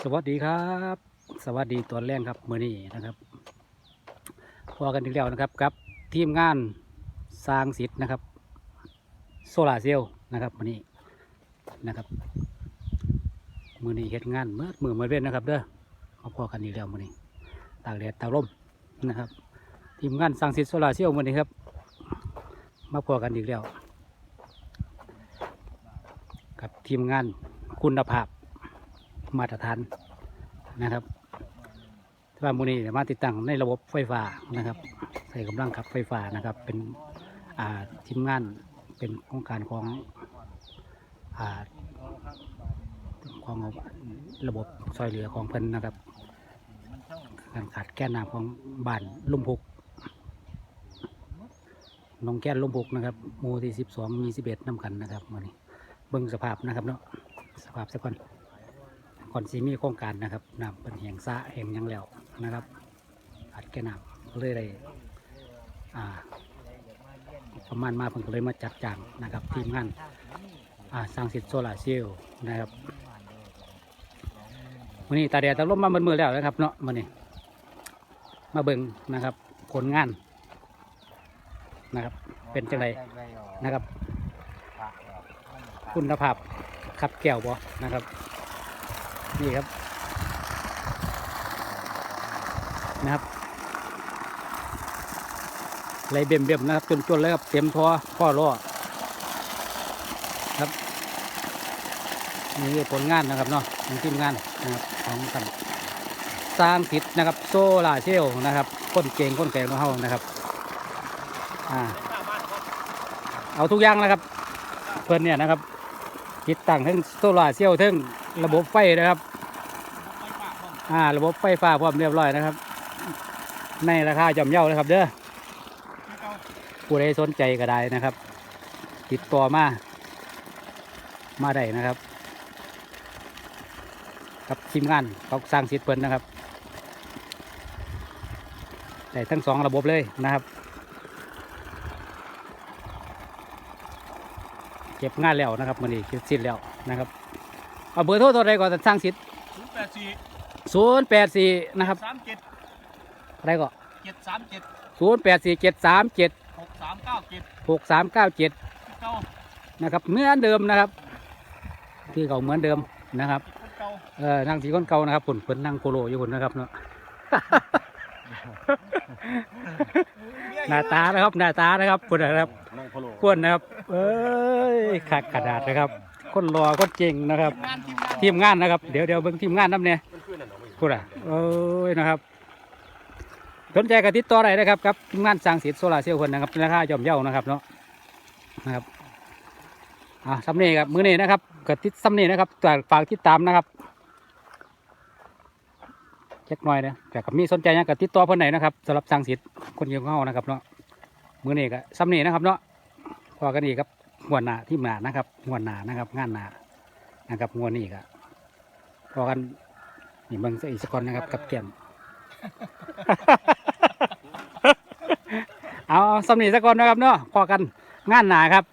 สวัสดีครับ สวัสดีตอนแรกครับเมื่อนี้นะครับพอกันถึงแล้วนะครับกับทีมงานสร้างสิทธิ์นะครับ โซลาเซลล์นะครับมื่อนี้นะครับมื่อนี้เฮ็ดงานเมื่อมือเมื่อเว้นนะครับเด้อมาพอกันอีกแล้วมื่อนี้ตากแดดตากลมนะครับ ทีมงานสร้างสิทธิ์โซลาเซลล์มื่อนี้ครับมาพอกันอีกแล้ว กับทีมงานคุณภาพมาตรฐานนะครับที่ว่ามูนี้มาติดตั้งในระบบไฟฟ้านะครับ ใส่กำลังขับไฟฟ้านะครับ เป็นทีมงานเป็นโครงการของอของระบบซอยเหลือของเพิ่นนะครับการขาดแก้น้ำของบ้านลุ่มพุกน้องแก้นลุ่มพุกนะครับหมู่ที่สิบสองมีสิบเอ็ดน้ำกันนะครับมานี้ เบิ่งสภาพนะครับเนาะสภาพสักก่อนก่อนสีมีโครงการนะครับน้ำเป็นแห่งสะแห่งยังแล้วนะครับอัดแก่น้ำเลยได้อ่าประมาณมาเพิ่งก็เลยมาจัดจ้างนะครับทีมงานอ่าสร้างสิทธิ์โซลาเซลล์นะครับวันนี้ตาแดดตาลมมาเมือแล้วนะครับเนาะวันนี้มาเบิ่งนะครับผลงานนะครับเป็นจังไรนะครับ คุณภาพขับแก้วบ่นะครับ นี่ครับ นะครับไหลเบี่ยมเบี่ยมๆนะครับ จนๆเลยครับเต็มท่อข้อล้อครับนี่คือผลงานนะครับเนาะของทีมงานนะครับของกันสร้างติดนะครับ โซลาเซลนะครับก้นเก่งก้นแก่ของเขานะครับอ่าเอาทุกอย่างนะครับ เพื่อนเนี่ยนะครับ ติดตั้งทั้งโซลาเซลล์ทั้งระบบไฟนะครับอ่าระบบไฟฟ้าพร้อมเรียบร้อยนะครับ ในราคาจอมเย่านะครับ เด้อผู้ใดสนใจก็ได้นะครับ ติดต่อมา มาได้นะครับ กับทีมงานเขาสร้างสิทธิ์เพิ่นนะครับได้ทั้งสองระบบเลยนะครับ เก็บงานแล้วนะครับมันนี้เก็บสิ้นแล้วนะครับเอาเบอร์โทรตัวใดก่อนสร้างสิทธิ์ศูนย์แปดสี่ศูนย์แปดสี่นะครับสามเจ็ดอะไรก็เจ็ดสามเจ็ดศูนย์แปดสี่เจ็ดสามเจ็ดหกสามเก้าเจ็ดหกสามเก้าเจ็ดเก้านะครับเหมือนเดิมนะครับที่เขาเหมือนเดิมนะครับคนเก่าเออนั่งสีคนเก่านะครับผลผลนั่งโคโลอยู่คนนะครับเนาะหน้าตานะครับหน้าตานะครับคนนะครับนั่ง พะโล้คนนะครับ เอ้ยขาดกระดาษนะครับ คนรอคนเก่งนะครับ ทีมงานนะครับ เดี๋ยวเดี๋ยวเบิ่งทีมงานน้ำเนี่ยพูดอะเอ้ยนะครับสนใจกับติดต่ออะได้นะครับครับทีมงานสร้างสิทธิ์โซลาเซลล์คนนะครับราคาย่อมเยานะครับเนาะนะครับอ่าซัมเน่ครับมือเนี้นะครับกับติดซัมเน่นะครับฝากฝากติดตามนะครับเช็คหน่อยนะแต่กับมีสนใจหยังกับติดต่อเพื่อนไหนนะครับสำหรับสร้างสิทธิ์คนเกี่ยวกับเขานะครับเนาะมือนี้ก็ซัมเน่นะครับเนาะ พอกันอีกครับงวดหน้าที่หนานะครับงวดหน้านะครับ งานหน้านะครับงวดนี้ก็พอกันนี่เบิ่งซะอีกสักคนนะครับ กับแก้มเอาสำนีสักคนนะครับเนาะพอกันงานหนาครับ